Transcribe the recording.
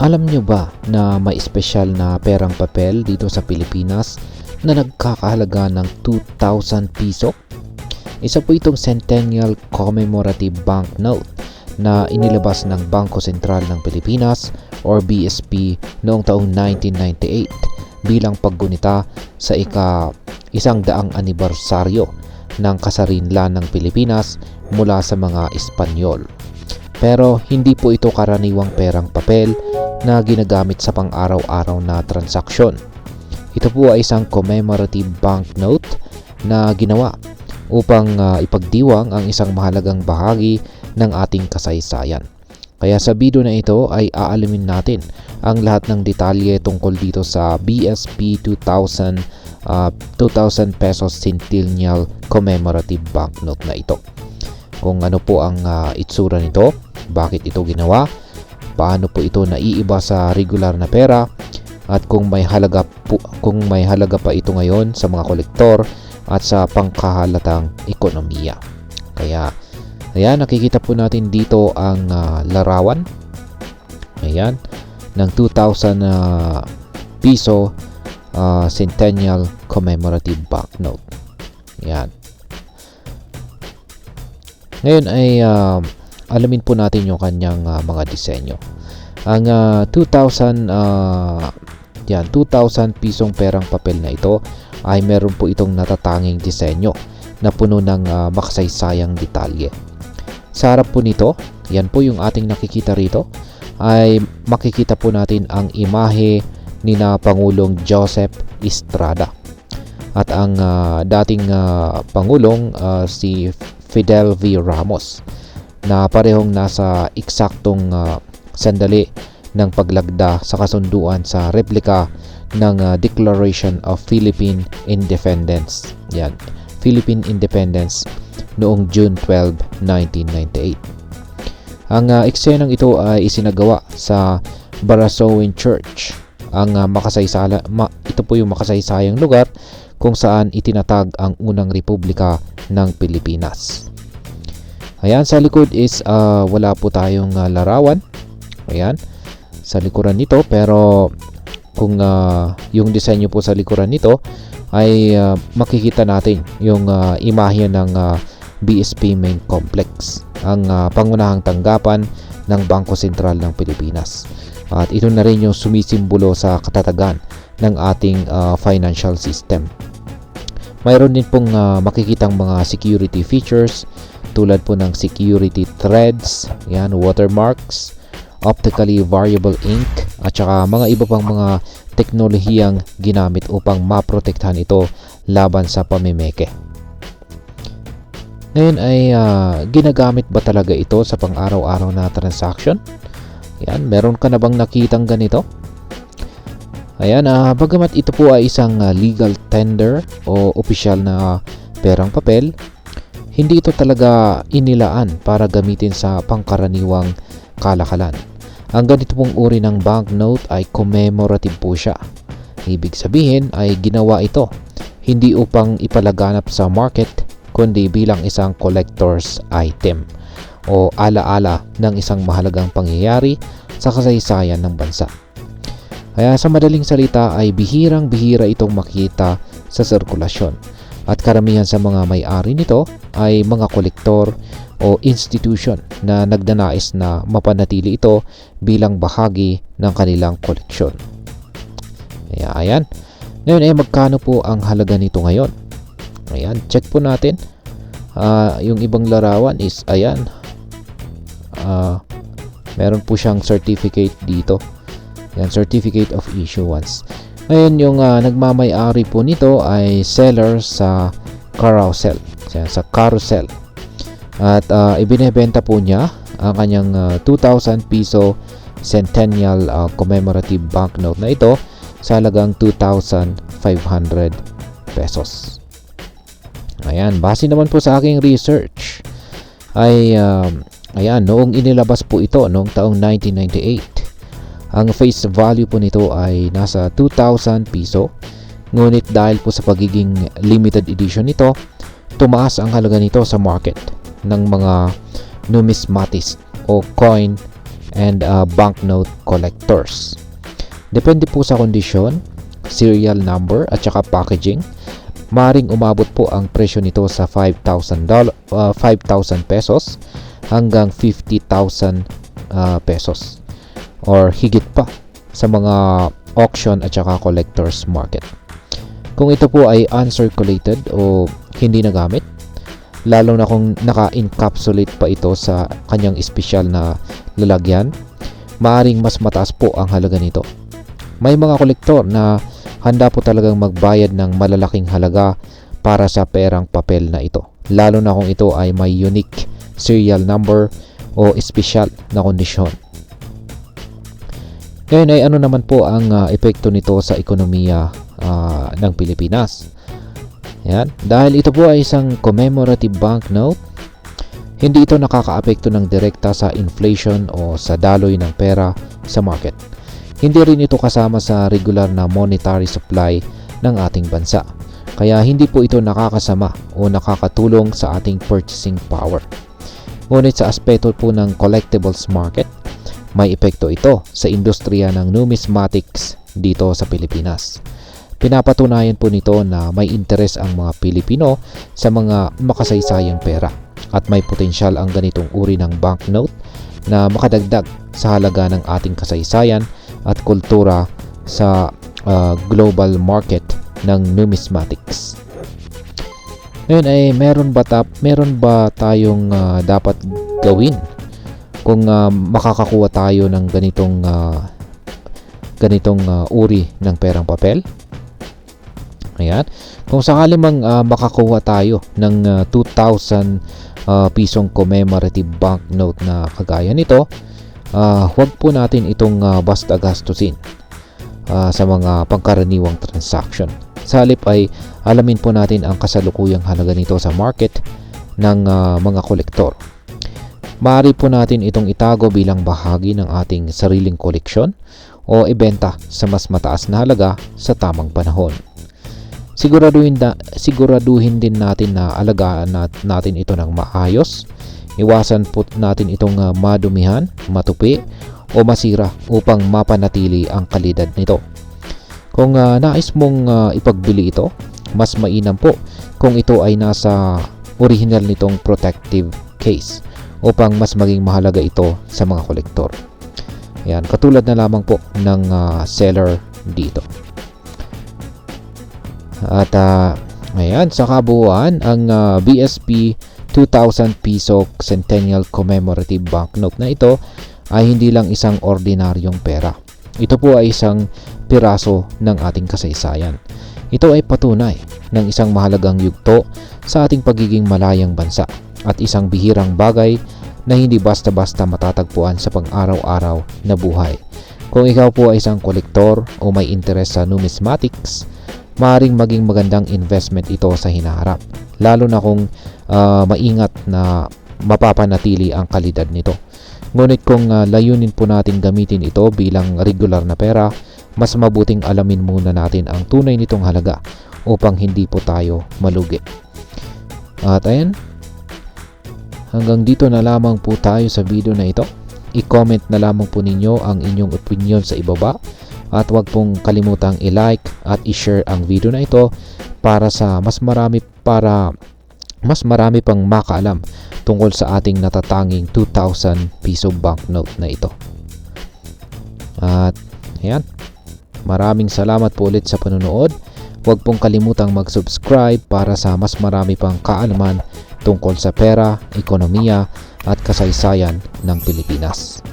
Alam nyo ba na may espesyal na perang papel dito sa Pilipinas na nagkakahalaga ng 2,000 piso? Isa po itong Centennial Commemorative Banknote na inilabas ng Bangko Sentral ng Pilipinas or BSP noong taong 1998 bilang paggunita sa ika isang daang anibersaryo ng kasarinlan ng Pilipinas mula sa mga Espanyol. Pero hindi po ito karaniwang perang papel na ginagamit sa pang-araw-araw na transaksyon. Ito po ay isang commemorative banknote na ginawa upang uh, ipagdiwang ang isang mahalagang bahagi ng ating kasaysayan. Kaya sa video na ito ay aalamin natin ang lahat ng detalye tungkol dito sa BSP 2000 uh, 2,000 pesos centennial commemorative banknote na ito. Kung ano po ang uh, itsura nito, bakit ito ginawa, paano po ito naiiba sa regular na pera, at kung may halaga po, kung may halaga pa ito ngayon sa mga kolektor at sa pangkahalatang ekonomiya. Kaya ayan nakikita po natin dito ang uh, larawan. Ayan ng 2,000 uh, piso uh, Centennial Commemorative Banknote. Yan. Ngayon ay uh, alamin po natin yung kanyang uh, mga disenyo. Ang uh, 2,000 uh, yan, 2,000 pisong perang papel na ito ay meron po itong natatanging disenyo na puno ng uh, makasaysayang detalye. Sa harap po nito, yan po yung ating nakikita rito, ay makikita po natin ang imahe ni na Pangulong Joseph Estrada at ang uh, dating uh, Pangulong uh, si Fidel V. Ramos na parehong nasa eksaktong uh, sandali ng paglagda sa kasunduan sa replika ng uh, Declaration of Philippine Independence. Yan, Philippine Independence noong June 12, 1998. Ang uh, eksenang ito ay isinagawa sa Barasoin Church ang uh, makasaysala ma, ito po yung makasaysayang lugar kung saan itinatag ang unang republika ng Pilipinas. Ayan, sa likod is uh, wala po tayong uh, larawan. Ayan, sa likuran nito pero kung uh, yung disenyo po sa likuran nito ay uh, makikita natin yung uh, imahe ng uh, BSP Main Complex, ang uh, pangunahang tanggapan ng Bangko Sentral ng Pilipinas. At ito na rin yung sumisimbolo sa katatagan ng ating uh, financial system. Mayroon din pong uh, makikitang mga security features tulad po ng security threads, yan, watermarks, optically variable ink, at saka mga iba pang mga teknolohiyang ginamit upang maprotektahan ito laban sa pamimeke. Ngayon ay uh, ginagamit ba talaga ito sa pang-araw-araw na transaction? Yan, meron ka na bang nakitang ganito? Ayan, uh, bagamat ito po ay isang uh, legal tender o opisyal na perang papel, hindi ito talaga inilaan para gamitin sa pangkaraniwang kalakalan. Ang ganito pong uri ng banknote ay commemorative po siya. Ibig sabihin ay ginawa ito hindi upang ipalaganap sa market kundi bilang isang collector's item o alaala ng isang mahalagang pangyayari sa kasaysayan ng bansa. Kaya sa madaling salita ay bihirang-bihira itong makita sa sirkulasyon at karamihan sa mga may-ari nito ay mga kolektor o institution na nagdanais na mapanatili ito bilang bahagi ng kanilang koleksyon. Kaya ayan. Ngayon ay magkano po ang halaga nito ngayon? Ayan, check po natin. Uh, yung ibang larawan is ayan, uh, meron po siyang certificate dito yan certificate of issuance. Ngayon yung uh, nagmamay-ari po nito ay seller sa carousel. Yan, sa carousel. At uh, ibinebenta po niya ang kanyang uh, 2,000 piso centennial uh, commemorative banknote na ito sa halagang 2,500 pesos. Ayan, base naman po sa aking research ay um, Ayan, noong inilabas po ito noong taong 1998, ang face value po nito ay nasa 2,000 piso. Ngunit dahil po sa pagiging limited edition nito, tumaas ang halaga nito sa market ng mga numismatist o coin and uh, banknote collectors. Depende po sa kondisyon, serial number at saka packaging. Maring umabot po ang presyo nito sa 5,000 doll- uh, 5,000 pesos hanggang 50,000 uh, pesos or higit pa sa mga auction at saka collectors market. Kung ito po ay uncirculated o hindi nagamit, lalo na kung naka-encapsulate pa ito sa kanyang espesyal na lalagyan, maaring mas mataas po ang halaga nito. May mga kolektor na handa po talagang magbayad ng malalaking halaga para sa perang papel na ito, lalo na kung ito ay may unique serial number o espesyal na kondisyon. Ngayon ay ano naman po ang uh, epekto nito sa ekonomiya uh, ng Pilipinas. Yan. Dahil ito po ay isang commemorative banknote, hindi ito nakakaapekto ng direkta sa inflation o sa daloy ng pera sa market. Hindi rin ito kasama sa regular na monetary supply ng ating bansa. Kaya hindi po ito nakakasama o nakakatulong sa ating purchasing power. Ngunit sa aspeto po ng collectibles market, may epekto ito sa industriya ng numismatics dito sa Pilipinas. Pinapatunayan po nito na may interes ang mga Pilipino sa mga makasaysayang pera at may potensyal ang ganitong uri ng banknote na makadagdag sa halaga ng ating kasaysayan at kultura sa uh, global market ng numismatics. Ngayon ay meron ba tap, meron ba tayong uh, dapat gawin kung uh, makakakuha tayo ng ganitong uh, ganitong uh, uri ng perang papel? Ayan. Kung sakali mang uh, makakuha tayo ng uh, 2,000 uh, pisong commemorative banknote na kagaya nito, uh, huwag po natin itong uh, basta gastusin uh, sa mga pangkaraniwang transaction. Sa halip ay alamin po natin ang kasalukuyang halaga nito sa market ng uh, mga kolektor. Maaari po natin itong itago bilang bahagi ng ating sariling koleksyon o ibenta sa mas mataas na halaga sa tamang panahon. Siguraduhin, da, siguraduhin din natin na alagaan nat, natin ito ng maayos. Iwasan po natin itong uh, madumihan, matupi o masira upang mapanatili ang kalidad nito. Kung uh, nais mong uh, ipagbili ito, mas mainam po kung ito ay nasa original nitong protective case upang mas maging mahalaga ito sa mga kolektor. Yan, katulad na lamang po ng uh, seller dito. At uh, ayan, sa kabuuan, ang uh, BSP 2,000 piso Centennial Commemorative Banknote na ito ay hindi lang isang ordinaryong pera. Ito po ay isang piraso ng ating kasaysayan. Ito ay patunay ng isang mahalagang yugto sa ating pagiging malayang bansa at isang bihirang bagay na hindi basta-basta matatagpuan sa pang-araw-araw na buhay. Kung ikaw po ay isang kolektor o may interes sa numismatics, maaring maging magandang investment ito sa hinaharap. Lalo na kung uh, maingat na mapapanatili ang kalidad nito. Ngunit kung uh, layunin po natin gamitin ito bilang regular na pera, mas mabuting alamin muna natin ang tunay nitong halaga upang hindi po tayo malugi. At ayan, hanggang dito na lamang po tayo sa video na ito. I-comment na lamang po ninyo ang inyong opinion sa ibaba at huwag pong kalimutang i-like at i-share ang video na ito para sa mas marami para mas marami pang makaalam tungkol sa ating natatanging 2,000 piso banknote na ito. At ayan, maraming salamat po ulit sa panonood. Huwag pong kalimutang mag-subscribe para sa mas marami pang kaalaman tungkol sa pera, ekonomiya at kasaysayan ng Pilipinas.